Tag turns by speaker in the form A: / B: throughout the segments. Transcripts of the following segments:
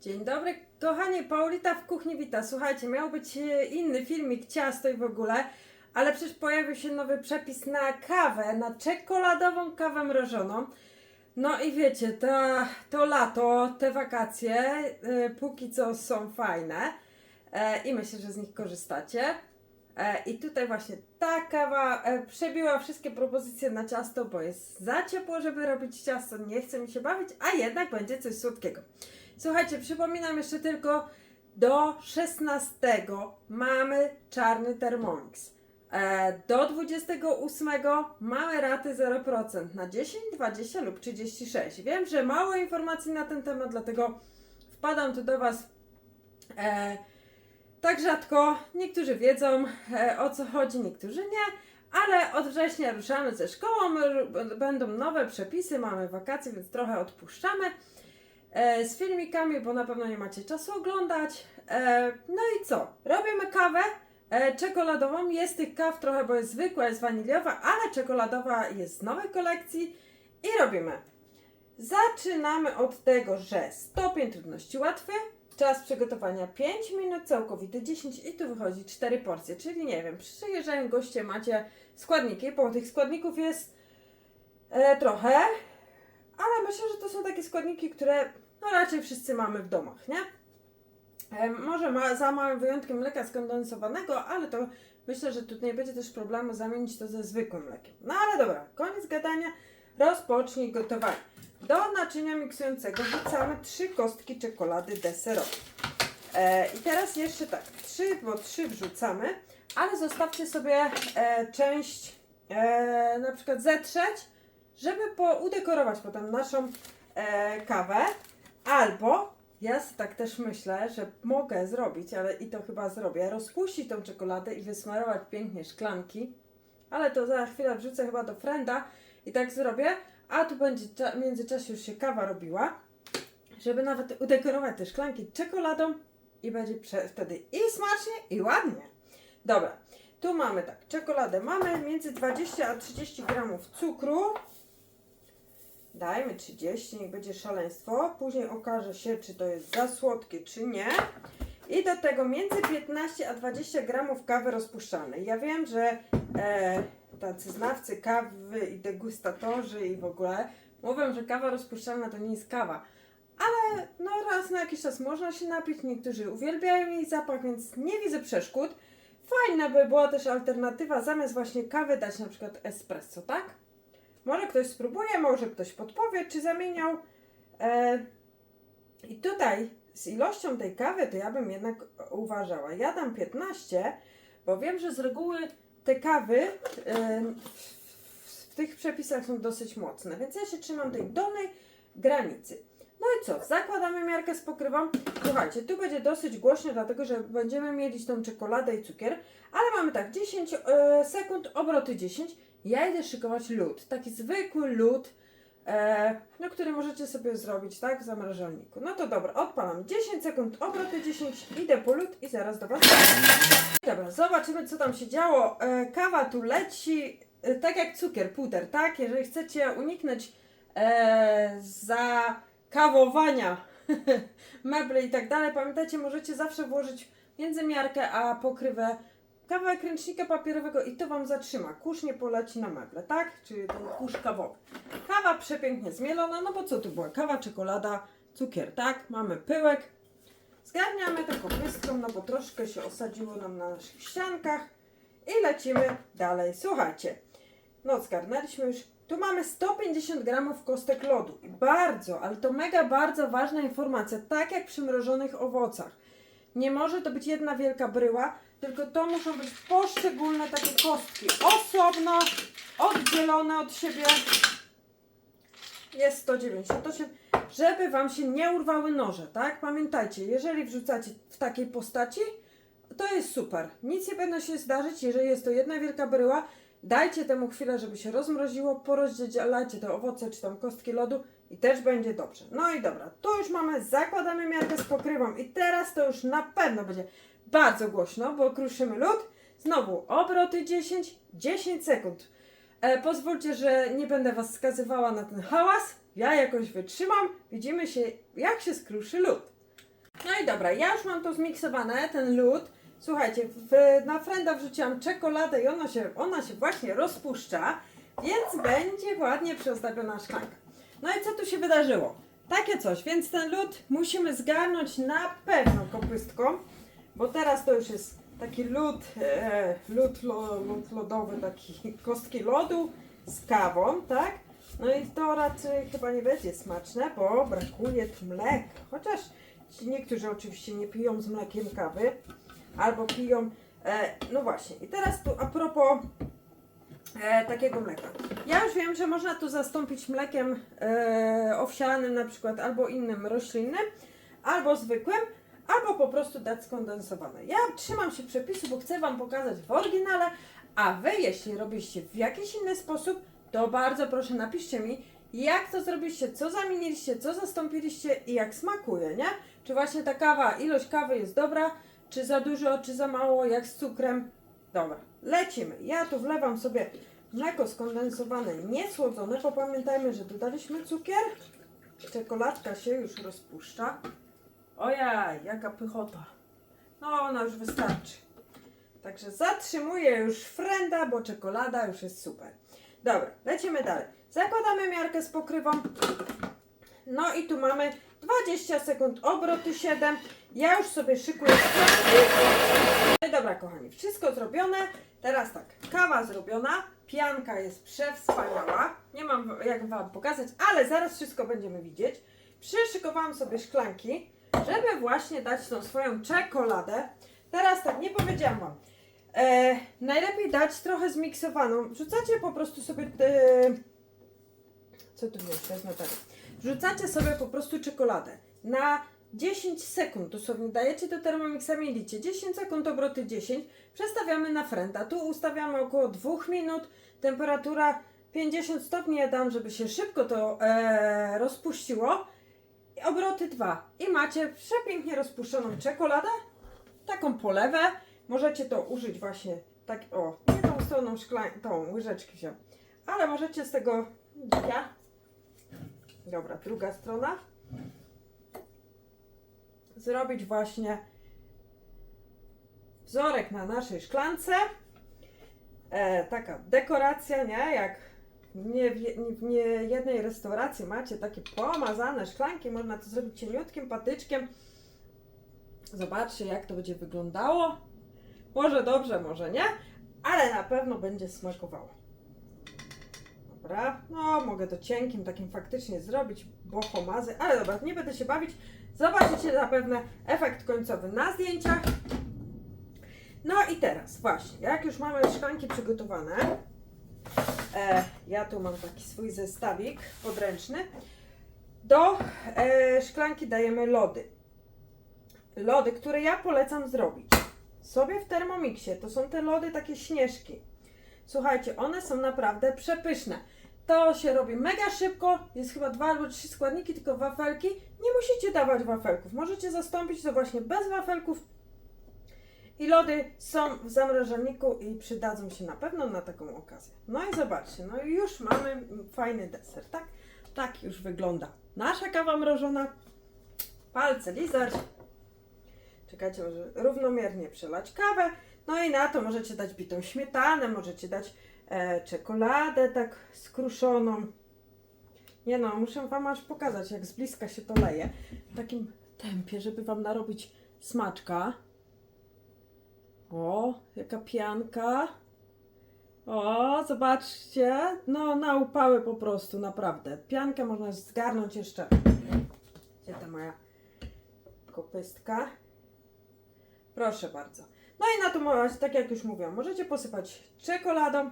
A: Dzień dobry, kochani, Paulita w kuchni wita. Słuchajcie, miał być e, inny filmik, ciasto i w ogóle, ale przecież pojawił się nowy przepis na kawę, na czekoladową kawę mrożoną. No i wiecie, to, to lato, te wakacje, e, póki co są fajne e, i myślę, że z nich korzystacie. I tutaj właśnie ta kawa przebiła wszystkie propozycje na ciasto, bo jest za ciepło, żeby robić ciasto, nie chce mi się bawić, a jednak będzie coś słodkiego. Słuchajcie, przypominam jeszcze tylko, do 16 mamy czarny Thermomix. E, do 28 mamy raty 0% na 10, 20 lub 36. Wiem, że mało informacji na ten temat, dlatego wpadam tu do Was e, tak rzadko. Niektórzy wiedzą e, o co chodzi, niektórzy nie. Ale od września ruszamy ze szkołą, będą nowe przepisy, mamy wakacje, więc trochę odpuszczamy z filmikami, bo na pewno nie macie czasu oglądać. E, no i co? Robimy kawę e, czekoladową. Jest tych kaw trochę, bo jest zwykła, jest waniliowa, ale czekoladowa jest z nowej kolekcji i robimy. Zaczynamy od tego, że stopień trudności łatwy, czas przygotowania 5 minut, całkowity 10 i tu wychodzi 4 porcje, czyli nie wiem, przyjeżdżają goście, macie składniki, bo tych składników jest e, trochę, ale myślę, że to są takie składniki, które no raczej wszyscy mamy w domach, nie? Może ma, za małym wyjątkiem mleka skondensowanego, ale to myślę, że tu nie będzie też problemu zamienić to ze zwykłym mlekiem. No ale dobra, koniec gadania, rozpocznij gotowanie. Do naczynia miksującego wrzucamy trzy kostki czekolady deserowej. E, I teraz jeszcze tak, trzy, bo trzy wrzucamy, ale zostawcie sobie e, część e, na przykład zetrzeć, żeby po, udekorować potem naszą e, kawę. Albo ja tak też myślę, że mogę zrobić, ale i to chyba zrobię, rozpuścić tą czekoladę i wysmarować pięknie szklanki. Ale to za chwilę wrzucę chyba do frenda i tak zrobię. A tu będzie w międzyczasie już się kawa robiła, żeby nawet udekorować te szklanki czekoladą i będzie wtedy i smacznie, i ładnie. Dobra, tu mamy tak, czekoladę mamy między 20 a 30 gramów cukru. Dajmy 30, niech będzie szaleństwo. Później okaże się, czy to jest za słodkie, czy nie. I do tego między 15 a 20 gramów kawy rozpuszczalnej. Ja wiem, że e, tacy znawcy kawy i degustatorzy i w ogóle mówią, że kawa rozpuszczalna to nie jest kawa. Ale no raz na jakiś czas można się napić, niektórzy uwielbiają jej zapach, więc nie widzę przeszkód. Fajna by była też alternatywa, zamiast właśnie kawy dać na przykład espresso, tak? Może ktoś spróbuje, może ktoś podpowie, czy zamieniał. E, I tutaj z ilością tej kawy to ja bym jednak uważała. Ja dam 15, bo wiem, że z reguły te kawy e, w, tych przepisach są dosyć mocne, więc ja się trzymam tej dolnej granicy. No i co? Zakładamy miarkę z pokrywą. Słuchajcie, tu będzie dosyć głośno, dlatego że będziemy mieli tą czekoladę i cukier, ale mamy tak 10 e, sekund, obroty 10. Ja idę szykować lód, taki zwykły lód, e, no, który możecie sobie zrobić, tak, w zamrażalniku. No to dobra, odpalam 10 sekund, obroty 10, idę po lód i zaraz do Was. Dobra, zobaczymy co tam się działo. E, kawa tu leci, e, tak jak cukier, puder, tak? Jeżeli chcecie uniknąć e, zakawowania mebli i tak dalej, pamiętajcie, możecie zawsze włożyć między miarkę a pokrywę kawałek ręcznika papierowego i to Wam zatrzyma. Kurz nie poleci na meble, tak? Czyli ten kurz kawowy. Kawa przepięknie zmielona, no bo co tu była? Kawa, czekolada, cukier, tak? Mamy pyłek. Zgarniamy taką bysтрą, no bo troszkę się osadziło nam na naszych ściankach i lecimy dalej. Słuchajcie, no zgarnęliśmy już. Tu mamy 150 gramów kostek lodu. Bardzo, ale to mega bardzo ważna informacja, tak jak przy mrożonych owocach. Nie może to być jedna wielka bryła, tylko to muszą być poszczególne takie kostki. Osobno, oddzielone od siebie. Jest 198, żeby Wam się nie urwały noże, tak? Pamiętajcie, jeżeli wrzucacie w takiej postaci, to jest super. Nic nie powinno się zdarzyć, jeżeli jest to jedna wielka bryła. Dajcie temu chwilę, żeby się rozmroziło, porozdzielajcie te owoce czy tam kostki lodu i też będzie dobrze. No i dobra, tu już mamy, zakładamy miarkę z pokrywą i teraz to już na pewno będzie bardzo głośno, bo kruszymy lód. Znowu obroty 10, 10 sekund. E, pozwólcie, że nie będę Was skazywała na ten hałas. Ja jakoś wytrzymam. Widzimy się, jak się skruszy lód. No i dobra, ja już mam to zmiksowane, ten lód. Słuchajcie, w, na frenda wrzuciłam czekoladę i ona się, ona się właśnie rozpuszcza, więc będzie ładnie przyozdabiona szklanka. No i co tu się wydarzyło? Takie coś, więc ten lód musimy zgarnąć na pewno kopystką, bo teraz to już jest taki lód, e, lód, lód lodowy, taki kostki lodu z kawą, tak? No i to raczej chyba nie będzie smaczne, bo brakuje tu mleka. Chociaż ci niektórzy oczywiście nie piją z mlekiem kawy, albo piją. E, no właśnie, i teraz tu a propos e, takiego mleka. Ja już wiem, że można tu zastąpić mlekiem e, owsianym na przykład, albo innym roślinnym, albo zwykłym, albo po prostu dać skondensowane. Ja trzymam się przepisu, bo chcę Wam pokazać w oryginale, a Wy, jeśli robiliście w jakiś inny sposób, to bardzo proszę napiszcie mi, jak to zrobiliście, co zamieniliście, co zastąpiliście i jak smakuje, nie? Czy właśnie ta kawa, ilość kawy jest dobra, czy za dużo, czy za mało, jak z cukrem. Dobra, lecimy. Ja tu wlewam sobie mleko skondensowane, niesłodzone, bo pamiętajmy, że dodaliśmy cukier. Czekoladka się już rozpuszcza. Ojaj, jaka pychota. No, ona już wystarczy. Także zatrzymuję już frenda, bo czekolada już jest super. Dobra, lecimy dalej. Zakładamy miarkę z pokrywą. No i tu mamy 20 sekund, obroty 7. Ja już sobie szykuję. Dobra, kochani, wszystko zrobione. Teraz tak, kawa zrobiona, pianka jest przewspaniała. Nie mam jak Wam pokazać, ale zaraz wszystko będziemy widzieć. Przyszykowałam sobie szklanki, żeby właśnie dać tą swoją czekoladę. Teraz tak, nie powiedziałam Wam. E, najlepiej dać trochę zmiksowaną. Wrzucacie po prostu sobie. E, co tu jest? Wezmę tak. Wrzucacie sobie po prostu czekoladę na 10 sekund. Dosłownie dajecie do Thermomixa, mielicie 10 sekund, obroty 10. Przestawiamy na frenta. Tu ustawiamy około 2 minut. Temperatura 50 stopni. Ja dam, żeby się szybko to e, rozpuściło. Obroty 2. I macie przepięknie rozpuszczoną czekoladę. Taką polewę. Możecie to użyć właśnie tak, o, nie tą stroną szklan, tą łyżeczki wziął, ale możecie z tego dzika. Dobra, druga strona. Zrobić właśnie wzorek na naszej szklance. E, taka dekoracja, nie? Jak nie w, nie w jednej restauracji macie takie pomazane szklanki, można to zrobić cieniutkim patyczkiem. Zobaczcie, jak to będzie wyglądało. Może dobrze, może nie, ale na pewno będzie smakowało. Dobra, no mogę to cienkim takim faktycznie zrobić, bo pomazy, ale dobra, nie będę się bawić. Zobaczycie zapewne efekt końcowy na zdjęciach. No i teraz właśnie, jak już mamy szklanki przygotowane, e, ja tu mam taki swój zestawik podręczny, do e, szklanki dajemy lody. Lody, które ja polecam zrobić sobie w Thermomixie. To są te lody takie śnieżki. Słuchajcie, one są naprawdę przepyszne. To się robi mega szybko, jest chyba dwa albo trzy składniki, tylko wafelki. Nie musicie dawać wafelków. Możecie zastąpić to właśnie bez wafelków. I lody są w zamrażalniku i przydadzą się na pewno na taką okazję. No i zobaczcie, no już mamy fajny deser, tak? Tak już wygląda nasza kawa mrożona. Palce lizać. Czekajcie, może równomiernie przelać kawę. No i na to możecie dać bitą śmietanę, możecie dać czekoladę tak skruszoną. Nie no, muszę Wam aż pokazać, jak z bliska się to leje. W takim tempie, żeby Wam narobić smaczka. O, jaka pianka. O, zobaczcie. No, na upały po prostu, naprawdę. Piankę można zgarnąć jeszcze. Gdzie ta moja kopystka? Proszę bardzo. No i na to tak jak już mówiłam, możecie posypać czekoladą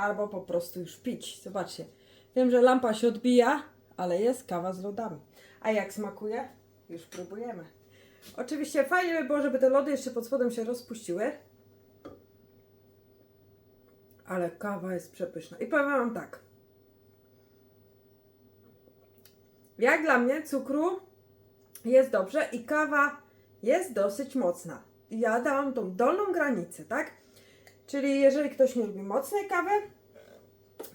A: albo po prostu już pić. Zobaczcie. Wiem, że lampa się odbija, ale jest kawa z lodami. A jak smakuje? Już próbujemy. Oczywiście fajnie by było, żeby te lody jeszcze pod spodem się rozpuściły. Ale kawa jest przepyszna. I powiem Wam tak. Jak dla mnie cukru jest dobrze i kawa jest dosyć mocna. Ja dałam tą dolną granicę, tak? Czyli jeżeli ktoś nie lubi mocnej kawy,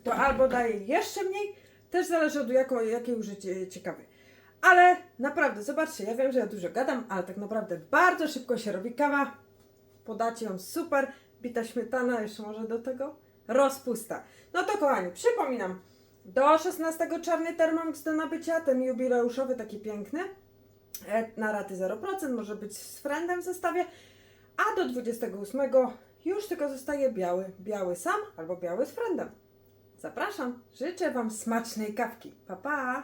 A: to albo daje jeszcze mniej, też zależy od jakiej użycie kawy. Ale naprawdę, zobaczcie, ja wiem, że ja dużo gadam, ale tak naprawdę bardzo szybko się robi kawa. Podacie ją super, bita śmietana, jeszcze może do tego rozpusta. No to kochani, przypominam, do 16 czarny Thermomix do nabycia, ten jubileuszowy, taki piękny, e, na raty 0%, może być z friendem w zestawie, a do 28 już tylko zostaje biały, biały sam albo biały z friendem. Zapraszam, życzę Wam smacznej kawki. Pa, pa!